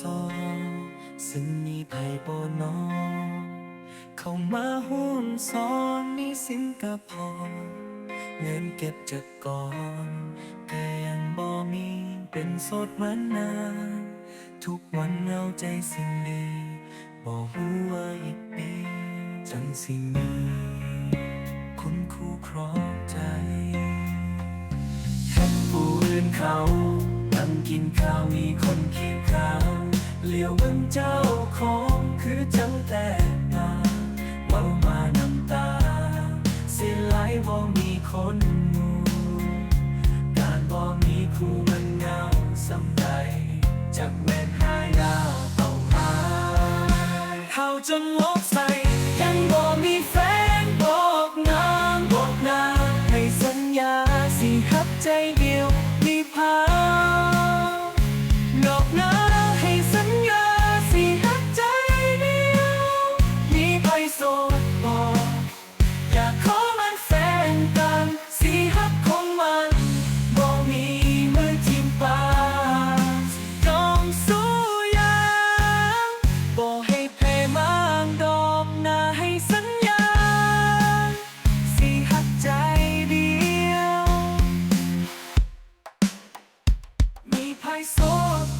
ซอซึ่งมีไผโบนอเข้ามาห่วงซ้อนนี่สินกะพอเงินเก็บจากก่อนก็ยังบ่มีเป็นโสดมานานทุกวันเอาใจสิ่งดีบ่ฮู้ว่าอีกปีจังสิมีคุณคู่ครองใจเห็นผู้อื่นเขา กินข้าวมีคนเคียงข้างเลี้ยวเบิ่งเจ้าของคือจังแต่มาเว้ามาน้ำตา สิไหลบ่มีคนมูการบ่มีคู่มันเหงาสำใดจากแม่นหายดาวเอาหายเฮาจนลบใส่ยังบ่มีแฟนบอกนางบอกนางให้สัญญาสิฮับใจเดียวมีพา mais sou